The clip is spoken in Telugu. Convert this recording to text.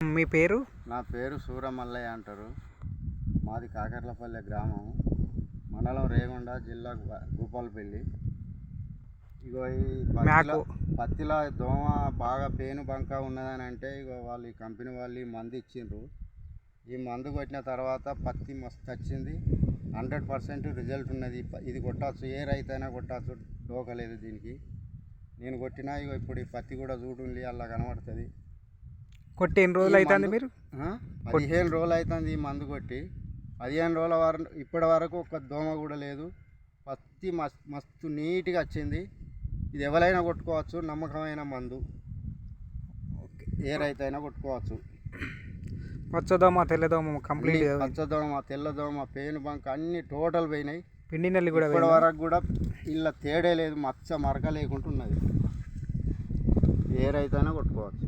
మీ పేరు? నా పేరు సూరమల్లయ్య అంటారు. మాది కాకర్లపల్లె గ్రామం. మండలం రేగొండ జిల్లా భూపాలపల్లి ఇగో ఈ పత్తిలో. పత్తిలో దోమ బాగా పేను బంక ఉన్నదని అంటే ఇగో వాళ్ళు ఈ కంపెనీ వాళ్ళు ఈ మందు ఇచ్చిండ్రు. ఈ మందు కొట్టిన తర్వాత పత్తి మస్తు వచ్చింది హండ్రెడ్ పర్సెంట్ రిజల్ట్ ఉన్నది. ఇది కొట్టచ్చు. ఏ రైతైనా కొట్టచ్చు. డోకలేదు దీనికి. నేను కొట్టినా ఇగో ఇప్పుడు ఈ పత్తి కూడా చూడండి అలా కనబడుతుంది. కొట్టి ఎన్ని రోజులు అవుతుంది మీరు? పదిహేను రోజులు అవుతుంది ఈ మందు కొట్టి. పదిహేను రోజుల వరకు ఇప్పటి వరకు ఒక దోమ కూడా లేదు. పత్తి మస్తు మస్తు నీట్గా వచ్చింది. ఇది ఎవరైనా కొట్టుకోవచ్చు నమ్మకమైన మందు. ఏ రైతైనా కొట్టుకోవచ్చు. పచ్చదోమ తెల్లదోమ కంప్లీట్ పచ్చదోమ తెల్లదోమ పేను బంక అన్ని టోటల్ పోయినాయి. పిండి నల్లి కూడా ఇప్పటి? వరకు కూడా ఇలా తేడే లేదు మచ్చ మరక లేకుండా ఉన్నది ఏ రైతైనా కొట్టుకోవచ్చు.